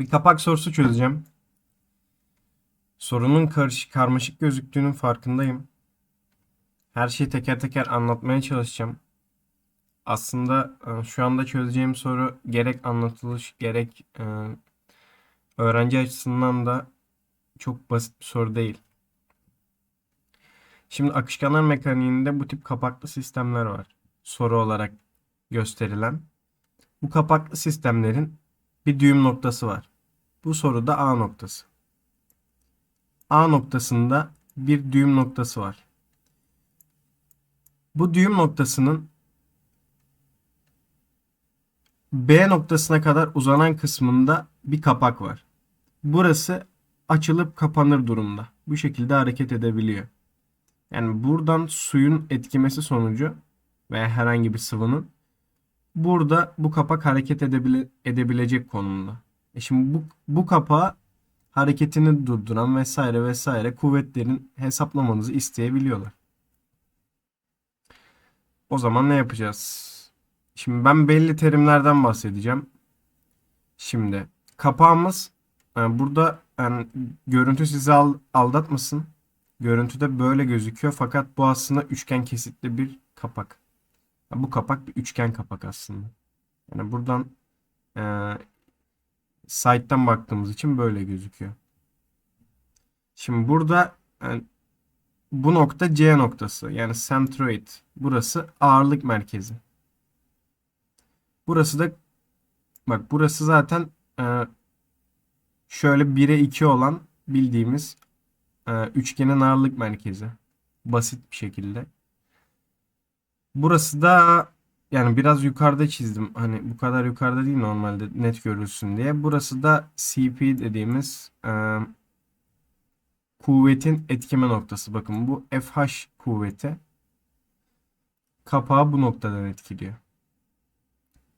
Bir kapak sorusu çözeceğim. Sorunun karışık, karmaşık gözüktüğünün farkındayım. Her şeyi teker teker anlatmaya çalışacağım. Aslında e, şu anda çözeceğim soru gerek anlatılış gerek e, öğrenci açısından da çok basit bir soru değil. Şimdi akışkanlar mekaniğinde bu tip kapaklı sistemler var. Soru olarak gösterilen. Bu kapaklı sistemlerin bir düğüm noktası var. Bu soruda A noktası. A noktasında bir düğüm noktası var. Bu düğüm noktasının B noktasına kadar uzanan kısmında bir kapak var. Burası açılıp kapanır durumda. Bu şekilde hareket edebiliyor. Yani buradan suyun etkimesi sonucu veya herhangi bir sıvının burada bu kapak hareket edebile, edebilecek konumda. E şimdi bu, bu kapağı hareketini durduran vesaire vesaire kuvvetlerin hesaplamanızı isteyebiliyorlar. O zaman ne yapacağız? Şimdi ben belli terimlerden bahsedeceğim. Şimdi kapağımız yani burada yani görüntü sizi al- aldatmasın. Görüntüde böyle gözüküyor fakat bu aslında üçgen kesitli bir kapak. Ya Bu kapak bir üçgen kapak aslında. Yani buradan e, site'den baktığımız için böyle gözüküyor. Şimdi burada yani bu nokta C noktası yani centroid. Burası ağırlık merkezi. Burası da bak burası zaten e, şöyle 1'e 2 olan bildiğimiz e, üçgenin ağırlık merkezi. Basit bir şekilde. Burası da yani biraz yukarıda çizdim. Hani bu kadar yukarıda değil normalde net görülsün diye. Burası da CP dediğimiz e, kuvvetin etkime noktası. Bakın bu FH kuvveti kapağı bu noktadan etkiliyor.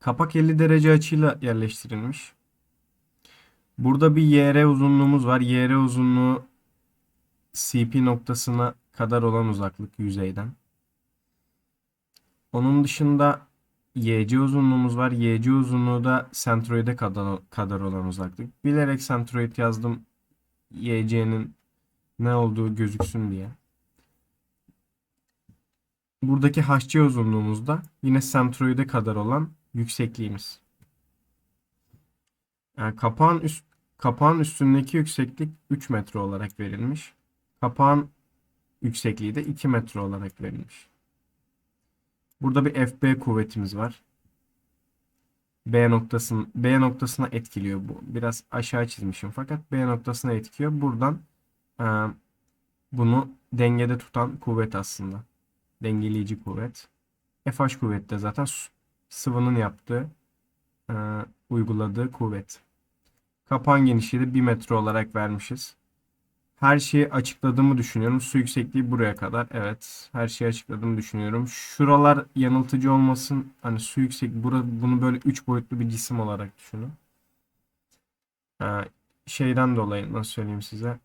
Kapak 50 derece açıyla yerleştirilmiş. Burada bir YR uzunluğumuz var. YR uzunluğu CP noktasına kadar olan uzaklık yüzeyden. Onun dışında YC uzunluğumuz var. YC uzunluğu da sentroide kadar, kadar olan uzaklık. Bilerek sentroid yazdım. YC'nin ne olduğu gözüksün diye. Buradaki HC uzunluğumuz da yine sentroide kadar olan yüksekliğimiz. Yani kapağın üst kapağın üstündeki yükseklik 3 metre olarak verilmiş. Kapağın yüksekliği de 2 metre olarak verilmiş. Burada bir FB kuvvetimiz var. B noktasının B noktasına etkiliyor bu. Biraz aşağı çizmişim fakat B noktasına etkiliyor. Buradan e, bunu dengede tutan kuvvet aslında. Dengeleyici kuvvet. FH kuvvet de zaten sıvının yaptığı e, uyguladığı kuvvet. Kapağın genişliği de 1 metre olarak vermişiz. Her şeyi açıkladığımı düşünüyorum. Su yüksekliği buraya kadar. Evet. Her şeyi açıkladığımı düşünüyorum. Şuralar yanıltıcı olmasın. Hani su yüksek. Bura, bunu böyle 3 boyutlu bir cisim olarak düşünün. Ee, şeyden dolayı nasıl söyleyeyim size.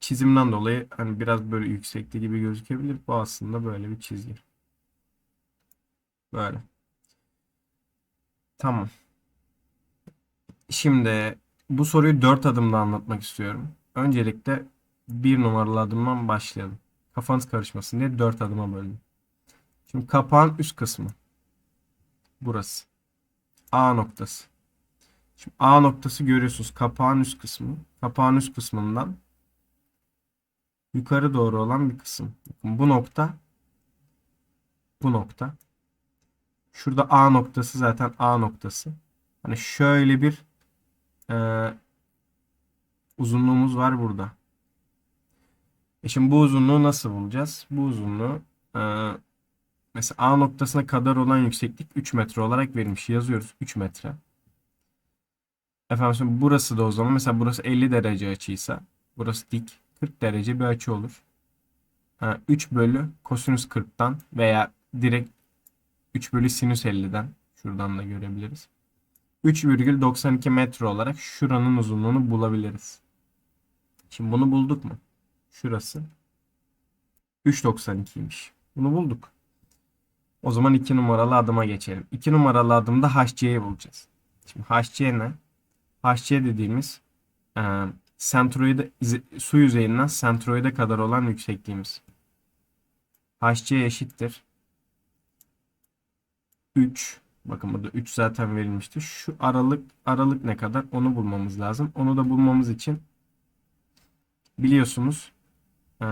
Çizimden dolayı hani biraz böyle yüksekliği gibi gözükebilir. Bu aslında böyle bir çizgi. Böyle. Tamam. Şimdi bu soruyu 4 adımda anlatmak istiyorum. Öncelikle bir numaralı adımdan başlayalım. Kafanız karışmasın diye 4 adıma böldüm. Şimdi kapağın üst kısmı. Burası. A noktası. Şimdi A noktası görüyorsunuz. Kapağın üst kısmı. Kapağın üst kısmından yukarı doğru olan bir kısım. Bu nokta bu nokta. Şurada A noktası zaten A noktası. Hani şöyle bir e, uzunluğumuz var burada. E şimdi bu uzunluğu nasıl bulacağız? Bu uzunluğu e, mesela A noktasına kadar olan yükseklik 3 metre olarak verilmiş. Yazıyoruz 3 metre. Efendim şimdi burası da o zaman mesela burası 50 derece açıysa burası dik 40 derece bir açı olur. Ha, 3 bölü kosinüs 40'tan veya direkt 3 bölü sinüs 50'den şuradan da görebiliriz. 3,92 metre olarak şuranın uzunluğunu bulabiliriz. Şimdi bunu bulduk mu? Şurası 3.92'ymiş. Bunu bulduk. O zaman 2 numaralı adıma geçelim. 2 numaralı adımda HC'yi bulacağız. Şimdi HC ne? HC dediğimiz e, sentroide, su yüzeyinden sentroide kadar olan yüksekliğimiz. HC eşittir. 3. Bakın burada 3 zaten verilmişti. Şu aralık aralık ne kadar? Onu bulmamız lazım. Onu da bulmamız için biliyorsunuz e,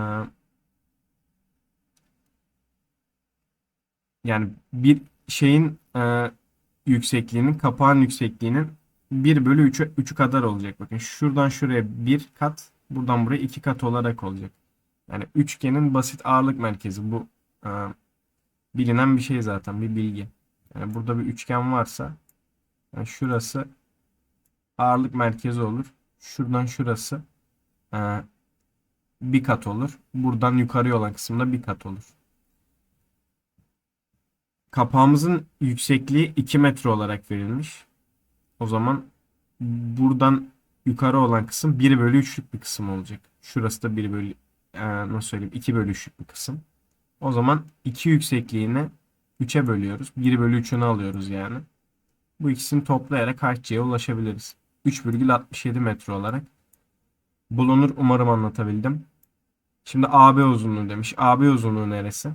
yani bir şeyin e, yüksekliğinin kapağın yüksekliğinin 1 bölü 3'ü 3'ü kadar olacak. Bakın şuradan şuraya 1 kat buradan buraya 2 kat olarak olacak. Yani üçgenin basit ağırlık merkezi bu e, bilinen bir şey zaten bir bilgi. Yani burada bir üçgen varsa yani şurası ağırlık merkezi olur. Şuradan şurası e, bir kat olur. Buradan yukarıya olan kısımda bir kat olur. Kapağımızın yüksekliği 2 metre olarak verilmiş. O zaman buradan yukarı olan kısım 1 bölü 3'lük bir kısım olacak. Şurası da 1 bölü e, nasıl söyleyeyim 2 bölü 3'lük bir kısım. O zaman 2 yüksekliğini 3'e bölüyoruz. 1 bölü 3'ünü alıyoruz yani. Bu ikisini toplayarak HC'ye ulaşabiliriz. 3,67 metre olarak bulunur. Umarım anlatabildim. Şimdi AB uzunluğu demiş. AB uzunluğu neresi?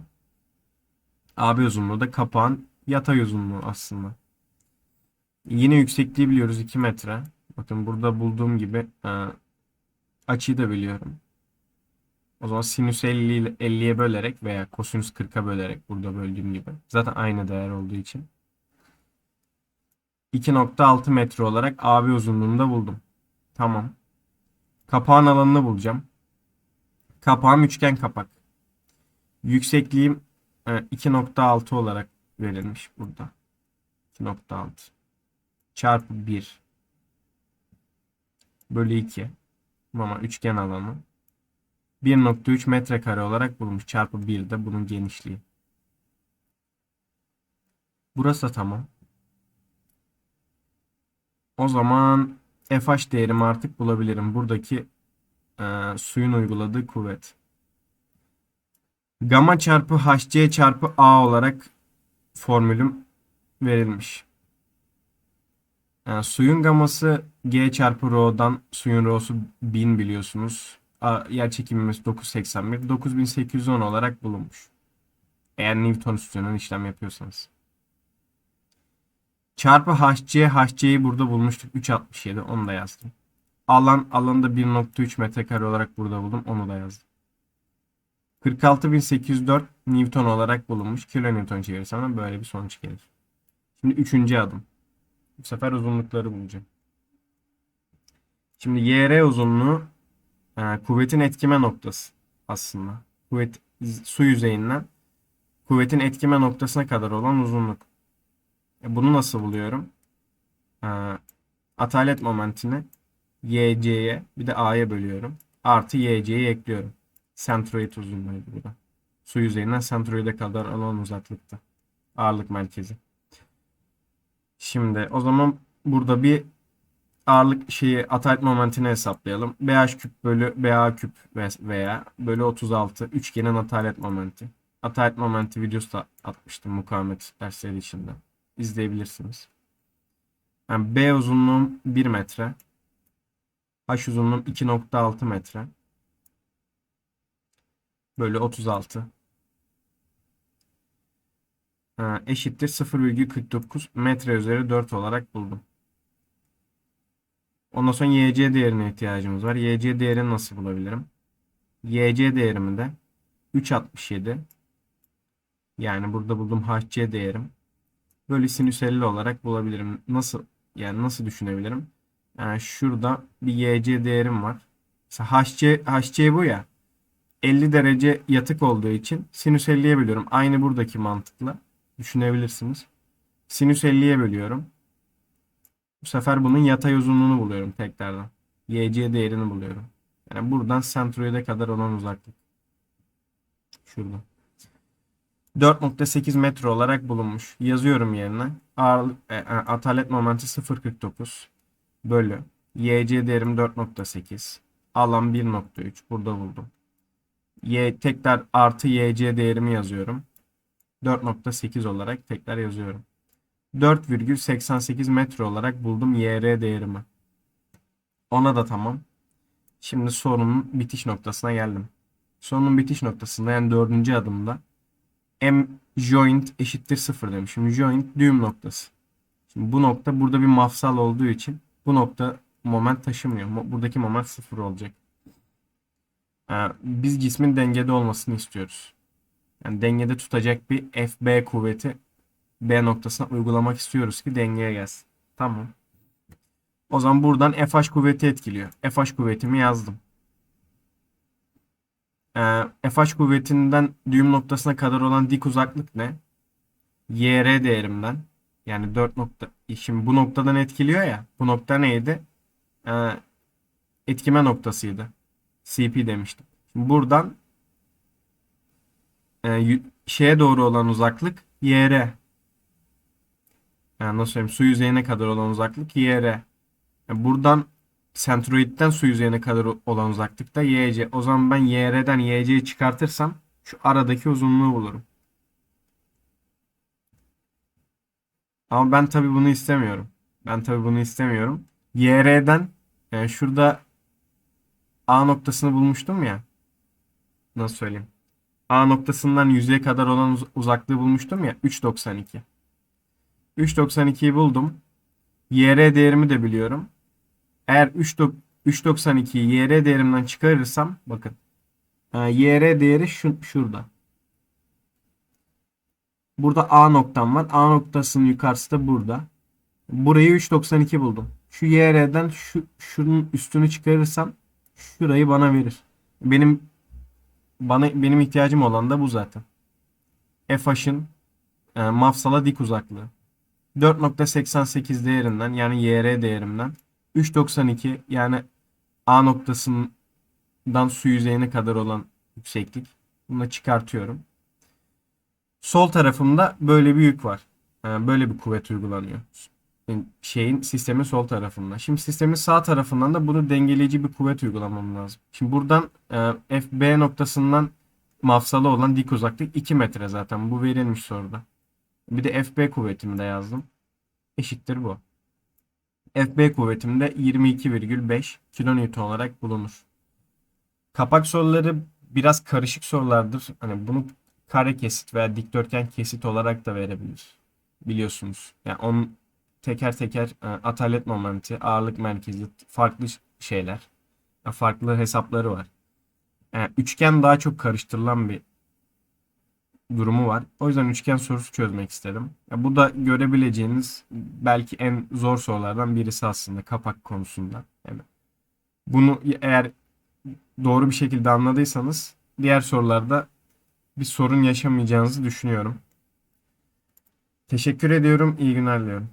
AB uzunluğu da kapağın yatay uzunluğu aslında. Yine yüksekliği biliyoruz 2 metre. Bakın burada bulduğum gibi e, açıyı da biliyorum. O zaman sinüs 50 ile 50'ye bölerek veya kosinüs 40'a bölerek burada böldüğüm gibi. Zaten aynı değer olduğu için. 2.6 metre olarak AB uzunluğunu da buldum. Tamam. Kapağın alanını bulacağım. Kapağım üçgen kapak. Yüksekliğim e, 2.6 olarak verilmiş burada. 2.6 çarpı 1 bölü 2 ama üçgen alanı 1.3 metrekare olarak bulmuş. Çarpı 1 de bunun genişliği. Burası da tamam. O zaman FH değerimi artık bulabilirim. Buradaki e, suyun uyguladığı kuvvet. Gamma çarpı HC çarpı A olarak formülüm verilmiş. Yani suyun gaması G çarpı Rho'dan suyun Rho'su 1000 biliyorsunuz. Yer çekimimiz 981. 9810 olarak bulunmuş. Eğer Newton üstünden işlem yapıyorsanız. Çarpı HC. HC'yi burada bulmuştuk. 367. Onu da yazdım. Alan alanı da 1.3 metrekare olarak burada buldum. Onu da yazdım. 46804 Newton olarak bulunmuş. Kilonewton çevirirsem de böyle bir sonuç gelir. Şimdi üçüncü adım. Bu sefer uzunlukları bulacağım. Şimdi YR uzunluğu e, kuvvetin etkime noktası aslında. Kuvvet su yüzeyinden kuvvetin etkime noktasına kadar olan uzunluk. E, bunu nasıl buluyorum? E, atalet momentini YC'ye bir de A'ya bölüyorum. Artı YC'yi ekliyorum. Sentroid uzunluğuydu bu da. Su yüzeyinden sentroide kadar olan uzaklıkta. Ağırlık merkezi. Şimdi o zaman burada bir ağırlık şeyi atalet momentini hesaplayalım. BH küp bölü BA küp ve- veya bölü 36 üçgenin atalet momenti. Atalet momenti videosu da atmıştım mukavemet dersleri içinde. İzleyebilirsiniz. Yani B uzunluğum 1 metre. H uzunluğum 2.6 metre. Bölü 36. Ha, eşittir 0,49 metre üzeri 4 olarak buldum. Ondan sonra YC değerine ihtiyacımız var. YC değerini nasıl bulabilirim? YC değerimi de 3.67 yani burada bulduğum HC değerim bölü sinüs 50 olarak bulabilirim. Nasıl yani nasıl düşünebilirim? Yani şurada bir YC değerim var. Mesela HC, HC bu ya. 50 derece yatık olduğu için sinüs 50'ye bölüyorum. Aynı buradaki mantıkla düşünebilirsiniz. Sinüs 50'ye bölüyorum. Bu sefer bunun yatay uzunluğunu buluyorum tekrardan. YC değerini buluyorum. Yani buradan sentroide kadar olan uzaklık. Şurada. 4.8 metre olarak bulunmuş. Yazıyorum yerine. Ağırlık, e, e, atalet momenti 0.49 bölü. YC değerim 4.8. Alan 1.3. Burada buldum. Y tekrar artı YC değerimi yazıyorum. 4.8 olarak tekrar yazıyorum. 4,88 metre olarak buldum YR değerimi. Ona da tamam. Şimdi sorunun bitiş noktasına geldim. Sorunun bitiş noktasında yani dördüncü adımda M joint eşittir 0 demişim. Joint düğüm noktası. Şimdi bu nokta burada bir mafsal olduğu için bu nokta moment taşımıyor. Buradaki moment 0 olacak. Ee, Biz cismin dengede olmasını istiyoruz. Yani dengede tutacak bir FB kuvveti B noktasına uygulamak istiyoruz ki dengeye gelsin. Tamam. O zaman buradan FH kuvveti etkiliyor. FH kuvvetimi yazdım. Ee, FH kuvvetinden düğüm noktasına kadar olan dik uzaklık ne? YR değerimden. Yani 4 nokta. Şimdi bu noktadan etkiliyor ya. Bu nokta neydi? Ee, etkime noktasıydı. CP demiştim. Şimdi buradan e, şeye doğru olan uzaklık YR. Yani nasıl söyleyeyim? Su yüzeyine kadar olan uzaklık YR. Yani buradan sentroidden su yüzeyine kadar olan uzaklık da YC. O zaman ben YR'den YC'yi çıkartırsam şu aradaki uzunluğu bulurum. Ama ben tabii bunu istemiyorum. Ben tabii bunu istemiyorum. YR'den yani şurada A noktasını bulmuştum ya. Nasıl söyleyeyim? A noktasından yüzeye kadar olan uz- uzaklığı bulmuştum ya. 3.92. 3.92'yi buldum. YR değerimi de biliyorum. Eğer 3.9 3.92'yi YR değerimden çıkarırsam bakın. YR değeri şu, şurada. Burada A noktam var. A noktasının yukarısı da burada. Burayı 3.92 buldum. Şu YR'den şu şunun üstünü çıkarırsam şurayı bana verir. Benim bana benim ihtiyacım olan da bu zaten. FH'ın e, mafsala dik uzaklığı. 4.88 değerinden yani YR değerimden 3.92 yani A noktasından su yüzeyine kadar olan yükseklik. Bunu da çıkartıyorum. Sol tarafımda böyle bir yük var. E, Böyle bir kuvvet uygulanıyor. Yani Şeyin sistemin sol tarafında. Şimdi sistemin sağ tarafından da bunu dengeleyici bir kuvvet uygulamam lazım. Şimdi buradan e, FB noktasından mafsala olan dik uzaklık 2 metre zaten. Bu verilmiş soruda. Bir de FB kuvvetimi de yazdım. Eşittir bu. FB kuvvetim de 22,5 kilonewton olarak bulunur. Kapak soruları biraz karışık sorulardır. Hani bunu kare kesit veya dikdörtgen kesit olarak da verebilir. Biliyorsunuz. Yani onun teker teker e, atalet momenti, ağırlık merkezi, farklı şeyler, farklı hesapları var. E, üçgen daha çok karıştırılan bir durumu var. O yüzden üçgen sorusu çözmek istedim. Ya bu da görebileceğiniz belki en zor sorulardan birisi aslında kapak konusunda. Yani bunu eğer doğru bir şekilde anladıysanız diğer sorularda bir sorun yaşamayacağınızı düşünüyorum. Teşekkür ediyorum. İyi günler diliyorum.